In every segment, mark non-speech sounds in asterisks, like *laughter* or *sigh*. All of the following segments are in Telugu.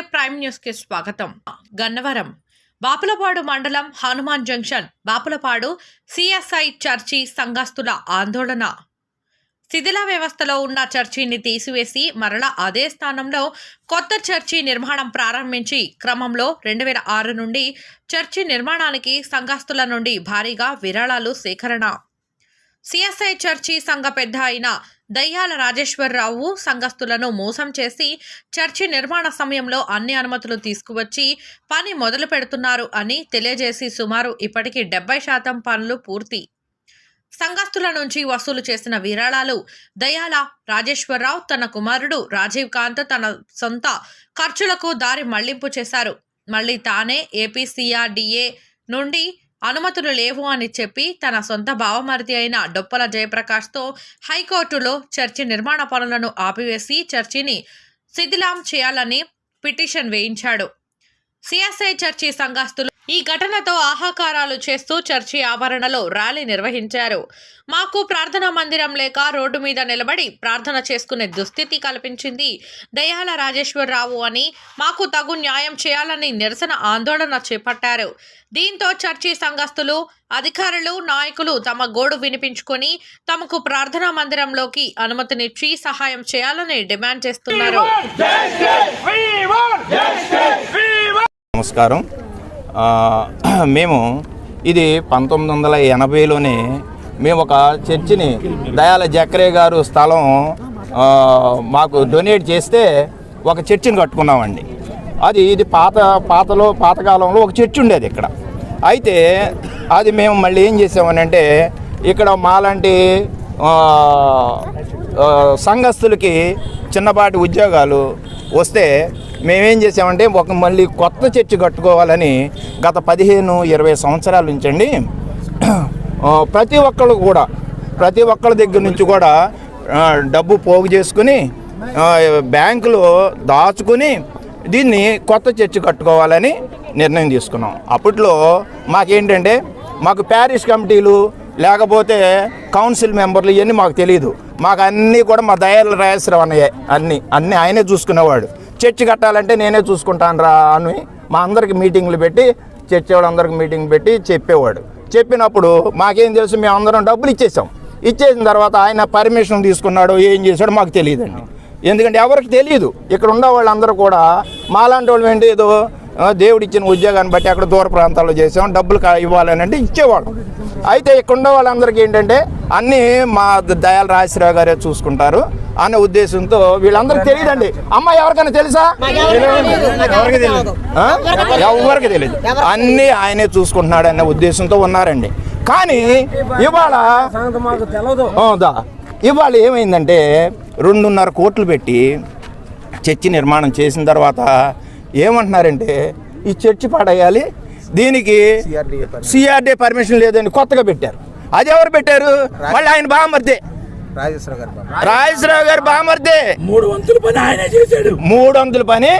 నమస్కారం ప్రైమ్ న్యూస్కి స్వాగతం. గన్నవరం. బాపులపాడు మండలం Hanuman junction Bapulapadu CSI church సంఘస్థుల ఆందోళన. శిథిల వ్యవస్థలో ఉన్న చర్చిని తీసివేసి మరలా అదే స్థానంలో కొత్త చర్చి నిర్మాణం ప్రారంభించి క్రమంలో రెండు వేల ఆరు నుండి చర్చి నిర్మాణానికి సంఘస్థుల నుండి భారీగా విరాళాలు సేకరణ. సిఎస్ఐ చర్చి సంఘ పెద్ద అయిన దయ్యాల రాజేశ్వరరావు సంఘస్థులను మోసం చేసి చర్చి నిర్మాణ సమయంలో అన్ని అనుమతులు తీసుకువచ్చి పని మొదలు పెడుతున్నారు అని తెలియజేసి సుమారు ఇప్పటికి డెబ్బై శాతం పనులు పూర్తి. సంఘస్థుల నుంచి వసూలు చేసిన విరాళాలు దయాల రాజేశ్వరరావు తన కుమారుడు రాజీవ్ కాంత్ తన సొంత ఖర్చులకు దారి మళ్ళింపు చేశారు. మళ్ళీ తానే ఏపీసీఆర్డీఏ నుండి అనుమతులు లేవు అని చెప్పి తన సొంత భావమరిది అయిన డొప్పల జయప్రకాష్తో హైకోర్టులో చర్చి నిర్మాణ పనులను ఆపివేసి చర్చిని శిథిలాం చేయాలని పిటిషన్ వేయించాడు. సిఎస్ఐ చర్చి సంఘస్థులు ఈ ఘటనతో ఆహాకారాలు చేస్తూ చర్చి ఆవరణలో ర్యాలీ నిర్వహించారు. మాకు ప్రార్థనా మందిరం లేక రోడ్డు మీద నిలబడి ప్రార్థన చేసుకునే దుస్థితి కల్పించింది. దయాల రాజేశ్వరరావు అని మాకు తగు న్యాయం చేయాలని నిరసన ఆందోళన చేపట్టారు. దీంతో చర్చి సంఘస్థులు అధికారులు నాయకులు తమ గోడు వినిపించుకొని తమకు ప్రార్థనా మందిరంలోకి అనుమతినిచ్చి సహాయం చేయాలని డిమాండ్ చేస్తున్నారు. నమస్కారం. *clears throat* మేము ఇది పంతొమ్మిది వందల ఎనభైలోనే మేము ఒక చర్చిని దయాల జక్రే గారు స్థలం మాకు డొనేట్ చేస్తే ఒక చర్చిని కట్టుకున్నామండి. అది ఇది పాత పాతలో పాతకాలంలో ఒక చర్చి ఉండేది ఇక్కడ. అయితే అది మేము మళ్ళీ ఏం చేసామనంటే ఇక్కడ మాలాంటి సంఘస్థులకి చిన్నపాటి ఉద్యోగాలు వస్తే మేమేం చేసామంటే ఒక మళ్ళీ కొత్త చర్చి కట్టుకోవాలని గత పదిహేను ఇరవై సంవత్సరాల నుంచండి ప్రతి ఒక్కళ్ళు కూడా ప్రతి ఒక్కళ్ళ దగ్గర నుంచి కూడా డబ్బు పోగు చేసుకుని బ్యాంకులో దాచుకుని దీన్ని కొత్త చర్చి కట్టుకోవాలని నిర్ణయం తీసుకున్నాం. అప్పట్లో మాకేంటంటే మాకు ప్యారిస్ కమిటీలు లేకపోతే కౌన్సిల్ మెంబర్లు ఇవన్నీ మాకు తెలియదు మాకు అన్నీ కూడా మా దయాల రాజేశ్వరం అన్నయ్య అన్నీ. అన్నీ ఆయనే చూసుకునేవాడు. చర్చి కట్టాలంటే నేనే చూసుకుంటాను రా అని మా అందరికి మీటింగ్లు పెట్టి చర్చి వాళ్ళందరికి మీటింగ్ పెట్టి చెప్పేవాడు. చెప్పినప్పుడు మాకేం తెలుసు మేము అందరం డబ్బులు ఇచ్చేసాం. ఇచ్చేసిన తర్వాత ఆయన పర్మిషన్ తీసుకున్నాడు ఏం చేశాడో మాకు తెలియదండి. ఎందుకంటే ఎవరికి తెలియదు ఇక్కడ ఉన్న వాళ్ళందరూ కూడా మాలాంటి వాళ్ళు ఏంటి ఏదో దేవుడు ఇచ్చిన ఉద్యోగాన్ని బట్టి అక్కడ దూర ప్రాంతాల్లో చేసాం డబ్బులు కా- ఇవ్వాలని అంటే ఇచ్చేవాళ్ళం అయితే ఇక్కడ ఉన్న వాళ్ళందరికీ ఏంటంటే అన్నీ మా దయాల రాజశ్రావు గారే చూసుకుంటారు అనే ఉద్దేశంతో వీళ్ళందరికీ తెలియదండి. అమ్మ ఎవరికైనా తెలుసా? ఎవరికి తెలియదు అన్నీ ఆయనే చూసుకుంటున్నాడు అనే ఉద్దేశంతో ఉన్నారండి. కానీ ఇవాళ. ఇవాళ ఏమైందంటే రెండున్నర కోట్లు పెట్టి చర్చి నిర్మాణం చేసిన తర్వాత ఏమంటున్నారంటే ఈ చర్చి పడేయాలి దీనికి సిఆర్డీ పర్మిషన్ లేదని కొత్తగా పెట్టారు. అది ఎవరు పెట్టారు? మళ్ళీ ఆయన బామర్దే. రాజేశ్వరరావు గారు బామర్దే. మూడు వంతుల పని ఆయనే చేశాడు. మూడు వందల పని?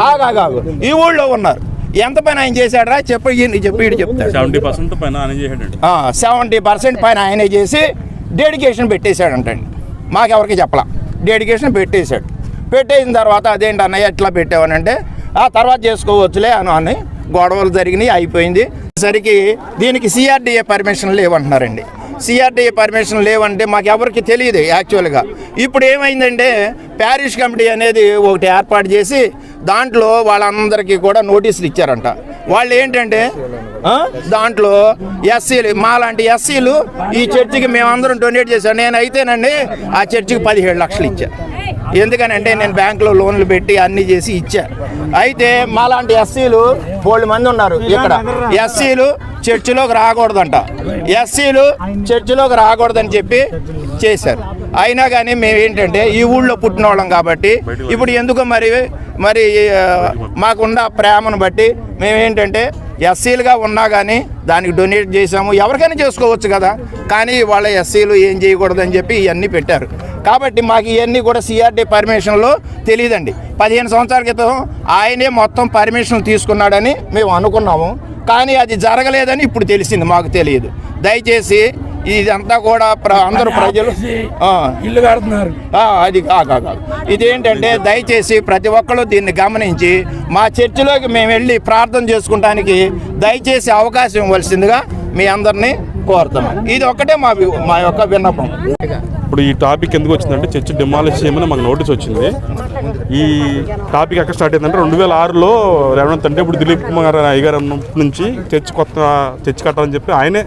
ఆగు. ఈ ఊళ్ళో ఉన్నారు. ఎంత పని ఆయన చేశాడరా? చెప్పు చెప్పు చెప్తాడు. సెవెంటీ పర్సెంట్ పైన ఆయన సెవెంటీ పర్సెంట్ పైన ఆయనే చేసి డెడికేషన్ పెట్టేశాడంటండి. మాకెవరికి చెప్పలా? డెడికేషన్ పెట్టేశాడు. పెట్టేసిన తర్వాత అదేంటి అన్నయ్య ఎట్లా పెట్టావనంటే ఆ తర్వాత చేసుకోవచ్చులే అని అని గొడవలు జరిగినాయి అయిపోయింది. సరికి దీనికి సిఆర్డీఏ పర్మిషన్ లేవంటున్నారండి. సిఆర్డీఏ పర్మిషన్ లేవంటే మాకు ఎవరికి తెలియదు యాక్చువల్గా ఇప్పుడు ఏమైందంటే ప్యారిష్ కమిటీ అనేది ఒకటి ఏర్పాటు చేసి దాంట్లో వాళ్ళందరికీ కూడా నోటీసులు ఇచ్చారంట. వాళ్ళు ఏంటంటే దాంట్లో ఎస్సీలు మాలాంటి ఎస్సీలు ఈ చర్చికి మేమందరం డొనేట్ చేశాం. నేను అయితేనండి ఆ చర్చికి పదిహేడు లక్షలు ఇచ్చా. ఎందుకనంటే నేను బ్యాంకులో లోన్లు పెట్టి అన్నీ చేసి ఇచ్చా. అయితే మాలాంటి ఎస్సీలు బోళ్ళు మంది ఉన్నారు ఇక్కడ. ఎస్సీలు చర్చిలోకి రాకూడదంట. ఎస్సీలు చర్చిలోకి రాకూడదని చెప్పి చేశారు. అయినా కానీ మేము ఏంటంటే ఈ ఊళ్ళో పుట్టిన వాళ్ళం కాబట్టి ఇప్పుడు ఎందుకు మరి మరి మాకున్న ప్రేమను బట్టి మేమేంటంటే ఎస్సీలుగా ఉన్నా కానీ దానికి డొనేట్ చేసాము ఎవరికైనా చేసుకోవచ్చు కదా కానీ వాళ్ళ ఎస్సీలు ఏం చేయకూడదని చెప్పి ఇవన్నీ పెట్టారు. కాబట్టి మాకు ఇవన్నీ కూడా సిఆర్డీ పర్మిషన్లో తెలియదండి పదిహేను సంవత్సరాల క్రితం ఆయనే మొత్తం పర్మిషన్ తీసుకున్నాడని మేము అనుకున్నాము. కానీ అది జరగలేదని ఇప్పుడు తెలిసింది మాకు తెలియదు. దయచేసి ఇదంతా కూడా ప్ర- అందరూ ప్రజలు ఆ, ఇల్లు కడుతున్నారు. ఆ, అది కాదు కాదు ఇదేంటంటే దయచేసి ప్రతి ఒక్కరు దీన్ని గమనించి మా చర్చిలోకి మేము వెళ్ళి ప్రార్థన చేసుకుంటానికి దయచేసి అవకాశం ఇవ్వాల్సిందిగా మీ అందరినీ కోరుతున్నాం. ఇది ఒక్కటే మా మా యొక్క విన్నపం. ఇప్పుడు ఈ టాపిక్ ఎందుకు వచ్చిందంటే చర్చి డిమాలిష్ చేయమని మాకు నోటీస్ వచ్చింది. ఈ టాపిక్ ఎక్కడ స్టార్ట్ అయిందంటే రెండు వేల ఆరులో రేవంత్ అంటే ఇప్పుడు దిలీప్ కుమార్ అయ్యగారు నుంచి చర్చి కొత్త చర్చి కట్టాలని చెప్పి ఆయనే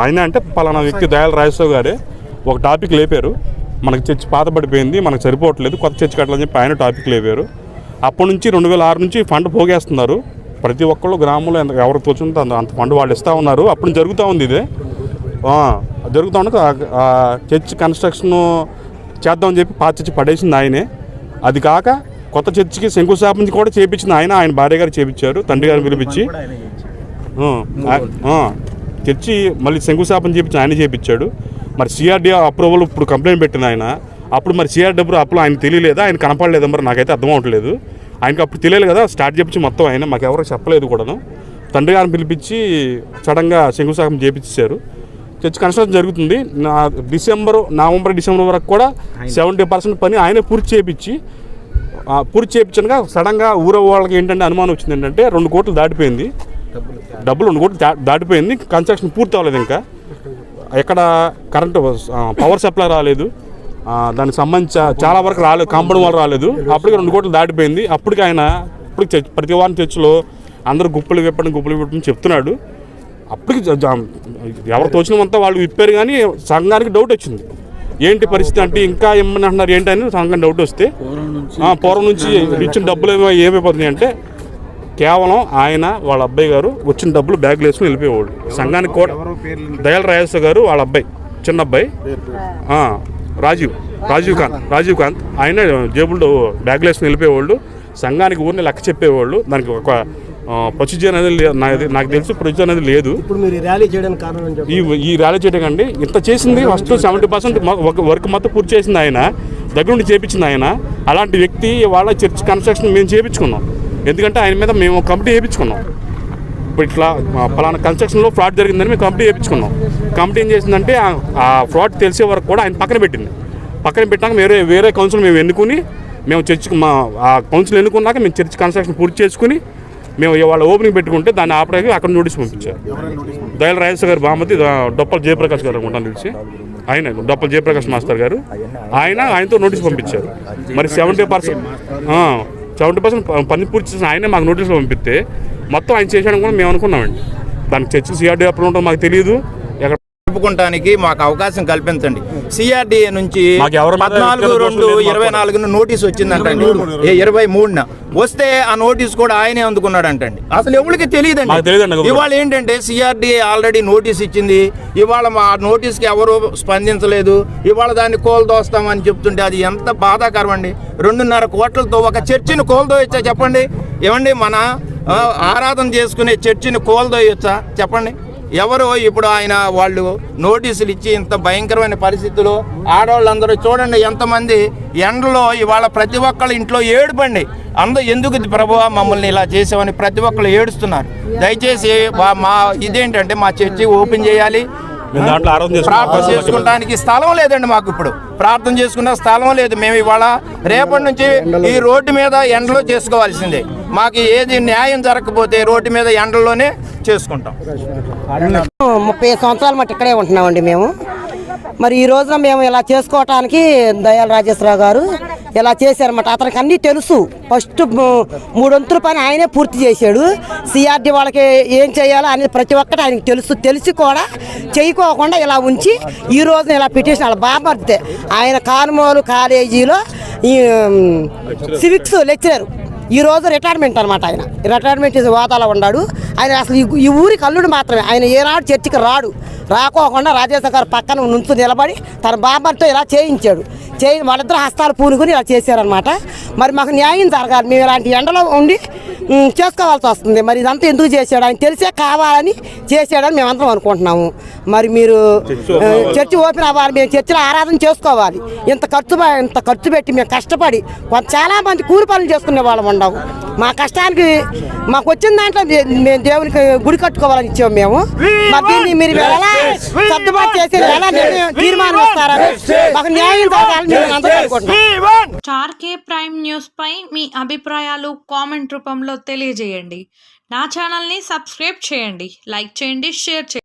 ఆయన అంటే పలానా వ్యక్తి దయాల రాజేశ్వర గారే. ఒక టాపిక్ లేపారు. మనకి చర్చి పాత పడిపోయింది మనకు సరిపోవట్లేదు కొత్త చర్చి కట్టాలని చెప్పి ఆయన టాపిక్ లేపారు. అప్పటి నుంచి రెండు వేల ఆరు నుంచి ఫండ్ పోగేస్తున్నారు. ప్రతి ఒక్కళ్ళు గ్రామంలో ఎంత ఎవరు తోచుంటే అంత అంత ఫండ్ వాళ్ళు ఇస్తూ ఉన్నారు. అప్పుడు జరుగుతూ ఉంది ఇదే. జరుగుతూ ఆ చర్చ్ కన్స్ట్రక్షన్ చేద్దామని చెప్పి పాత చర్చి పడేసింది ఆయనే. అది కాక కొత్త చర్చికి శంకుస్థాపన కూడా చేపించింది ఆయన. ఆయన భార్య గారు చేపించారు తండ్రి గారిని పిలిపించి. చర్చి మళ్ళీ శంకుస్థాపన చేపించి ఆయన చేపించాడు. మరి సిఆర్డీ అప్రూవల్ ఇప్పుడు కంప్లైంట్ పెట్టింది ఆయన. అప్పుడు మరి సిఆర్డబ్ల్యూ అప్రూవల్ ఆయన తెలియలేదా? ఆయన కనపడలేదా? మరి నాకైతే అర్థం అవ్వట్లేదు ఆయనకి అప్పుడు తెలియదు కదా స్టార్ట్ చేపించి మొత్తం ఆయన. మాకు ఎవరో చెప్పలేదు కూడాను. తండ్రి గారిని పిలిపించి సడన్గా శంకుస్థాపన చేపించారు. చర్చ్ కన్స్ట్రక్షన్ జరుగుతుంది. నా డిసెంబర్ నవంబర్ డిసెంబర్ వరకు కూడా సెవెంటీ పర్సెంట్ పని ఆయనే పూర్తి చేపించి ఆ, పూర్తి చేయించగా సడన్గా ఊర వాళ్ళకి ఏంటంటే అనుమానం వచ్చింది ఏంటంటే రెండు కోట్లు దాటిపోయింది. డబ్బులు రెండు కోట్లు దా- దాటిపోయింది. కన్స్ట్రక్షన్ పూర్తి అవ్వలేదు ఇంకా. ఎక్కడ కరెంటు పవర్ సప్లై రాలేదు. దానికి సంబంధించి చాలా వరకు రాలేదు. కాంపౌండ్ వాళ్ళు రాలేదు. అప్పటికి రెండు కోట్లు దాటిపోయింది. అప్పటికి ఆయన ఇప్పుడు ప్రతి వారం చర్చిలో అందరూ గుప్పలు విప్పండి గుప్పలు విప్పని చెప్తున్నాడు. అప్పటికి ఎవరు తోచినంతా వాళ్ళు విప్పారు కానీ సంఘానికి డౌట్ వచ్చింది. ఏంటి పరిస్థితి అంటే ఇంకా ఏమని అంటున్నారు? ఏంటి అని సంఘం డౌట్ వస్తే పూర్వం నుంచి ఇచ్చిన డబ్బులు ఏమో ఏమైపోతున్నాయి అంటే కేవలం ఆయన వాళ్ళ అబ్బాయి గారు వచ్చిన డబ్బులు బ్యాగ్లు వేసుకుని వెళ్ళిపోయేవాడు సంఘానికి కూడా దయాల రాజేశ్వర గారు వాళ్ళ అబ్బాయి చిన్న అబ్బాయి. రాజీవ్ రాజీవ్ కాంత్ రాజీవ్ కాంత్. ఆయన జేబుల్లో బ్యాగ్లు వేసుకుని వెళ్ళిపోయేవాళ్ళు. సంఘానికి ఊరిని లెక్క చెప్పేవాళ్ళు. దానికి ఒక ప్రొసీజర్ అనేది లే- నాకు తెలిసి ప్రొసీజర్ అనేది లేదు. ఇప్పుడు మీరు ఈ ఈ ర్యాలీ చేయడం అండి ఇంత చేసింది ఫస్ట్ సెవెంటీ పర్సెంట్ వర్క్ మొత్తం పూర్తి చేసింది ఆయన. దగ్గర నుండి చేపించింది ఆయన. అలాంటి వ్యక్తి వాళ్ళ చర్చ్ కన్స్ట్రక్షన్ మేము చేపించుకున్నాం. ఎందుకంటే ఆయన మీద మేము కమిటీ వేయించుకున్నాం. ఇప్పుడు ఇట్లా పలానా కన్స్ట్రక్షన్లో ఫ్రాడ్ జరిగిందని మేము కంపెనీ వేయించుకున్నాం. కంపెనీ ఏం చేసిందంటే ఆ- ఫ్రాడ్ తెలిసే వరకు కూడా ఆయన పక్కన పెట్టింది. పక్కన పెట్టాక వేరే వేరే కౌన్సిల్ మేము ఎన్నుకుని మేము చర్చి మా ఆ కౌన్సిల్ ఎన్నుకున్నాక మేము చర్చ్ కన్స్ట్రక్షన్ పూర్తి చేసుకుని మేము ఇవాళ ఓపెనింగ్ పెట్టుకుంటే దాన్ని ఆపడానికి అక్కడ నోటీస్ పంపించారు. దయల రాజేశ్వర గారు బామతి డొప్పల జయప్రకాష్ గారు అనుకుంటాను తెలిసి ఆయన డొప్పల జయప్రకాష్ మాస్టర్ గారు. ఆయన ఆయనతో నోటీస్ పంపించారు. మరి సెవెంటీ పర్సెంట్ సెవెంటీ పర్సెంట్ పని పూర్తి చేసిన ఆయనే మాకు నోటీసులు పంపిస్తే మొత్తం ఆయన చేశాడని కూడా మేము అనుకున్నామండి. దానికి చర్చ సిఆర్డీ అప్పుడు ఉంటుందో మాకు తెలియదు. జరుపుకుంటానికి మాకు అవకాశం కల్పించండి. సిఆర్డిఏ నుంచి పద్నాలుగు రెండు ఇరవై. నాలుగున నోటీస్ వచ్చిందంటండి ఇరవై మూడున. వస్తే ఆ నోటీస్ కూడా ఆయనే అందుకున్నాడంటండి అసలు ఎవరికి తెలియదండి. ఇవాళ ఏంటంటే సిఆర్డిఏ ఆల్రెడీ నోటీస్ ఇచ్చింది. ఇవాళ మా నోటీస్కి ఎవరు స్పందించలేదు. ఇవాళ దాన్ని కోల్దోస్తామని చెప్తుంటే అది ఎంత బాధాకరం అండి. రెండున్నర కోట్లతో ఒక చర్చిని కోల్దోయచ్చా చెప్పండి? ఏమండి మన ఆరాధన చేసుకునే చర్చిని కోల్దోయొచ్చా? చెప్పండి. ఎవరు ఇప్పుడు ఆయన వాళ్ళు నోటీసులు ఇచ్చి ఇంత భయంకరమైన పరిస్థితుల్లో ఆడవాళ్ళందరూ చూడండి ఎంతమంది ఎండలో ఇవాళ ప్రతి ఒక్కళ్ళ ఇంట్లో ఏడుపండి. అందరూ ఎందుకు ఇది ప్రభువా మమ్మల్ని ఇలా చేసామని ప్రతి ఒక్కళ్ళు ఏడుస్తున్నారు. దయచేసి మా- మా ఇదేంటంటే మా చర్చి ఓపెన్ చేయాలి. ప్రార్థన చేసుకుంటానికి స్థలం లేదండి మాకు ఇప్పుడు. ప్రార్థన చేసుకున్న స్థలం లేదు. మేము ఇవాళ రేపటి నుంచి ఈ రోడ్డు మీద ఎండలో చేసుకోవాల్సిందే. మాకు ఏది న్యాయం జరగకపోతే రోడ్డు మీద ఎండలోనే చేసుకుంటాం. ముప్పై సంవత్సరాలు మట్టి ఇక్కడే ఉంటున్నామండి మేము. మరి ఈ రోజున మేము ఇలా చేసుకోవటానికి దయాల రాజేశ్వరరావు గారు ఇలా చేశారన్నమాట. అతనికి అన్నీ తెలుసు. ఫస్ట్ మూడొంతుల పని ఆయనే పూర్తి చేశాడు. సిఆర్డి వాళ్ళకి ఏం చేయాలో అనేది ప్రతి ఒక్కటి ఆయనకి తెలుసు. తెలిసి కూడా చేయకోకుండా ఇలా ఉంచి ఈ రోజున ఇలా పిటిషన్ వాళ్ళ బాపడితే ఆయన కానుమోలు కాలేజీలో ఈ సివిక్స్ లెక్చరర్. ఈరోజు రిటైర్మెంట్ అనమాట ఆయన. రిటైర్మెంట్ చేసే హోదాలో ఉన్నాడు. ఆయన అసలు ఈ- ఈ ఊరికి అల్లుడు మాత్రమే. ఆయన ఏనాడు చర్చికి రాడు. రాకోకుండా రాజేశ్వర గారు పక్కన నుంచు నిలబడి తన బాబాతో ఇలా చేయించాడు. చేయి వాళ్ళిద్దరు హస్తాలు పూనుకొని ఇలా చేశారనమాట మరి మాకు న్యాయం జరగాలి. మేము ఇలాంటి ఎండలో ఉండి చేసుకోవాల్సి వస్తుంది. మరి ఇదంతా ఎందుకు చేశాడు? ఆయన తెలిసే కావాలని చేశాడని మేమందరం అనుకుంటున్నాము. మరి మీరు చర్చి ఓపెన్ అవ్వాలి. మేము చర్చిలో ఆరాధన చేసుకోవాలి. ఇంత ఖర్చు ఇంత ఖర్చు పెట్టి మేము కష్టపడి కొంత చాలా మంది కూలి పనులు చేసుకునే వాళ్ళం ఉండవు. మా కష్టానికి మాకు వచ్చిన దాంట్లో మేము దేవునికి గుడి కట్టుకోవాలని ఇచ్చాము మేము. మరి దీన్ని మీరు ఎలా సర్దుబాటు చేసి ఎలా నిర్ణయం తీర్మానం ఇస్తారని మాకు న్యాయం అనుకుంటున్నాం స్టార్ కే ప్రైమ్ న్యూస్ పై మీ అభిప్రాయాలు కామెంట్ రూపంలో తెలియజేయండి. నా ఛానల్ని సబ్స్క్రైబ్ చేయండి. లైక్ చేయండి షేర్ చేయండి.